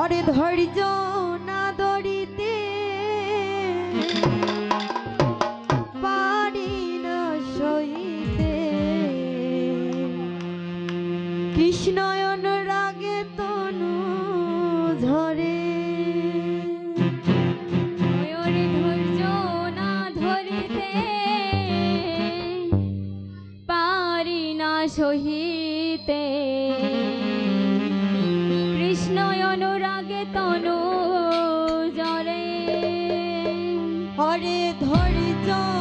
আরে ধৈর্য না ধরিতে পারি না সইতে। কৃষ্ণয়ন রাগে তনু ঝরে ধরে হরে ধৈর্য